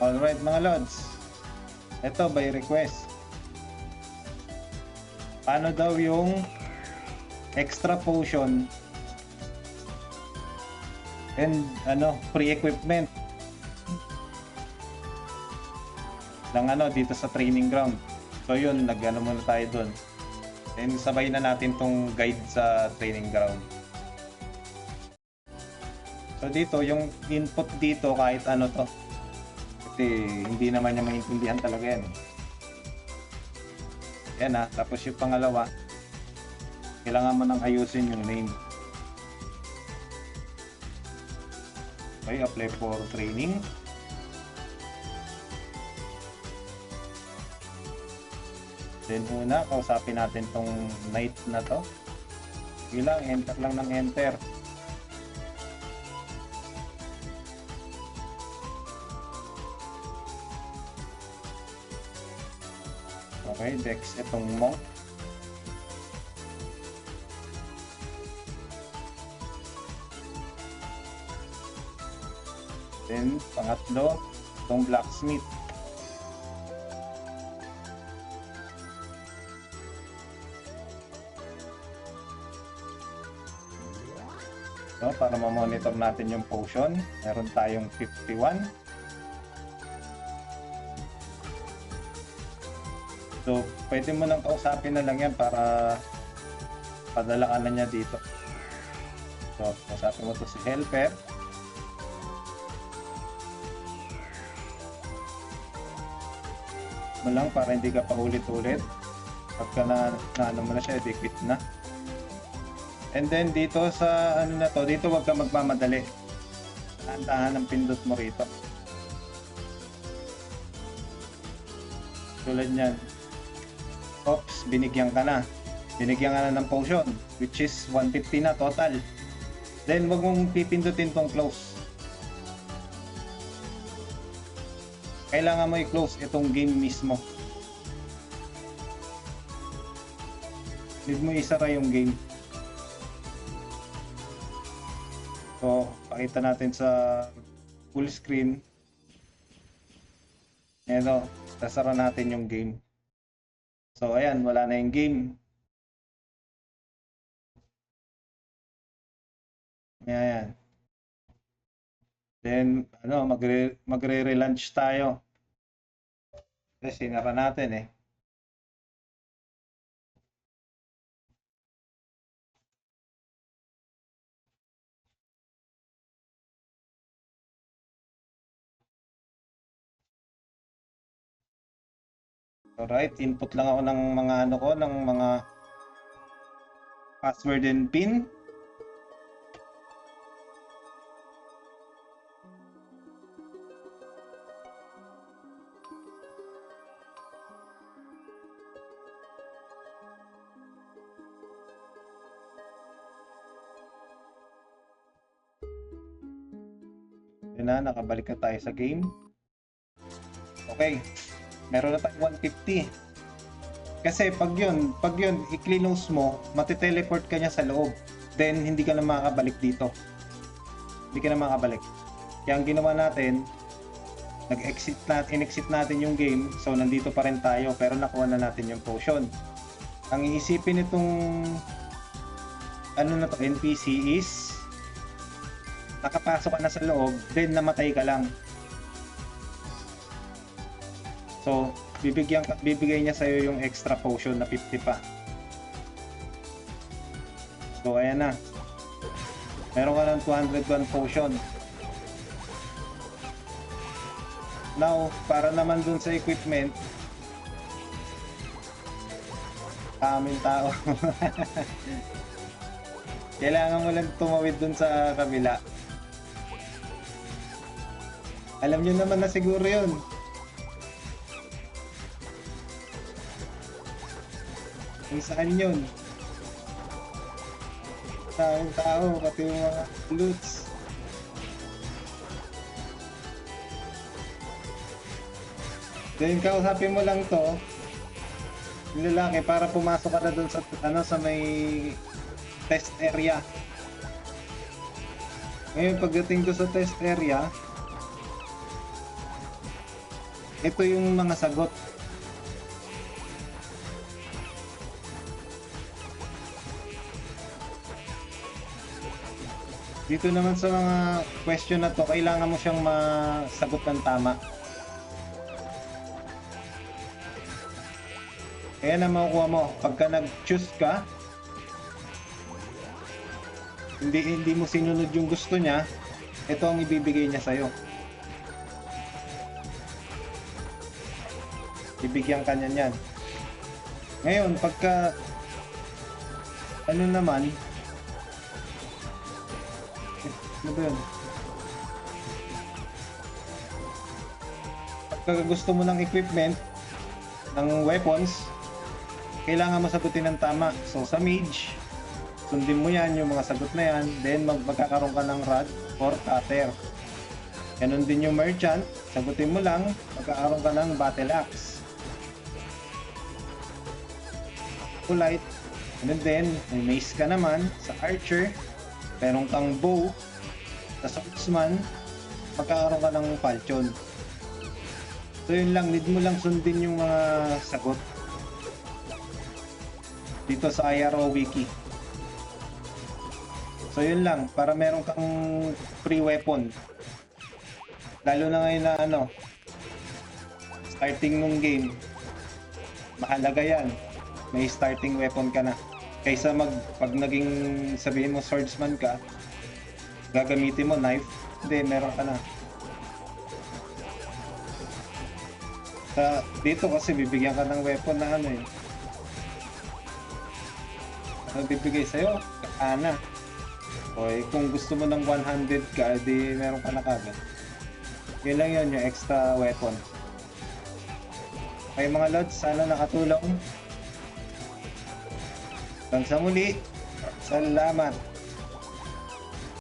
Alright mga lods. Ito by request. Paano daw yung extra potion and ano, free equipment ng ano dito sa training ground. So yun, nag-ano muna tayo doon. And sabay na natin tong guide sa training ground. So dito, yung input dito kahit ano to. Kasi hindi naman niya maintindihan talaga yan. Yan ha. Tapos yung pangalawa, kailangan mo nang ayusin yung name. Okay, apply for training. Then una, kausapin natin tong knight na to. Bilang, enter lang ng enter. Okay, Dex itong monk. Then, pangatlo, itong blacksmith. So, para ma-monitor natin yung potion, meron tayong 51. So, pwede mo nang kausapin na lang yan para padala ka na niya dito. So, kausapin mo to si Helper. mo lang para hindi ka paulit-ulit. Pagka na, na ano mo na siya, edi na. And then dito sa ano na to, dito wag ka magmamadali. Tahan-tahan ang pindot mo rito. Tulad niyan. Oops, binigyan ka na. Binigyan ka na ng potion, which is 150 na total. Then wag mong pipindutin tong close. Kailangan mo i-close itong game mismo. Need mo isara yung game. So, pakita natin sa full screen. Ito, sasara natin yung game. So, ayan, wala na yung game. Ayan. Then, ano, magre, magre-relaunch tayo. Kasi sinara natin eh. Alright, input lang ako ng mga ano ko, ng mga password and pin. Yun na, nakabalik na tayo sa game. Okay, meron na tayong 150. Kasi pag yun, pag yun, i-close mo, matiteleport ka niya sa loob. Then, hindi ka na makakabalik dito. Hindi ka na makakabalik. Kaya ang ginawa natin, nag-exit natin, in-exit natin yung game. So, nandito pa rin tayo, pero nakuha na natin yung potion. Ang iisipin nitong ano na to, NPC is nakapasok ka na sa loob, then namatay ka lang. So, bibigyan bibigay niya sa'yo yung extra potion na 50 pa. So, ayan na. Meron ka ng 201 potion. Now, para naman dun sa equipment, kaming tao. Kailangan mo lang tumawid dun sa kabila. Alam nyo naman na siguro yun. Kung saan yun? Taong tao, pati yung mga loots. Then kausapin mo lang to, yung lalaki para pumasok ka na dun sa ano sa may test area. Ngayon pagdating ko sa test area, ito yung mga sagot. Dito naman sa mga question na to, kailangan mo siyang masagot ng tama. Kaya na makukuha mo, pagka nag-choose ka, hindi hindi mo sinunod yung gusto niya, ito ang ibibigay niya sa'yo. Bibigyan ka niya niyan. Ngayon, pagka ano naman, ano ba yun? Pagka gusto mo ng equipment, ng weapons, kailangan mo sagutin ng tama. So, sa mage, sundin mo yan, yung mga sagot na yan, then mag magkakaroon ka ng rod or cutter. Ganon din yung merchant, sagutin mo lang, magkakaroon ka ng battle axe. Polite, ganun din, may mace ka naman sa archer, meron kang bow, sa swordsman, magkakaroon ka ng falchion. So yun lang, need mo lang sundin yung mga sagot dito sa IRO wiki. So yun lang, para meron kang free weapon. Lalo na ngayon na ano, starting nung game, mahalaga yan. May starting weapon ka na. Kaysa mag, pag naging sabihin mo swordsman ka, gagamitin mo knife, hindi, meron ka na. Sa, dito kasi bibigyan ka ng weapon na ano eh. Ang bibigay sa'yo, katana. O eh, kung gusto mo ng 100 ka, di meron ka na kagad. Yun lang yun, yung extra weapon. Okay mga lods, sana nakatulong. Hanggang sa muli, salamat.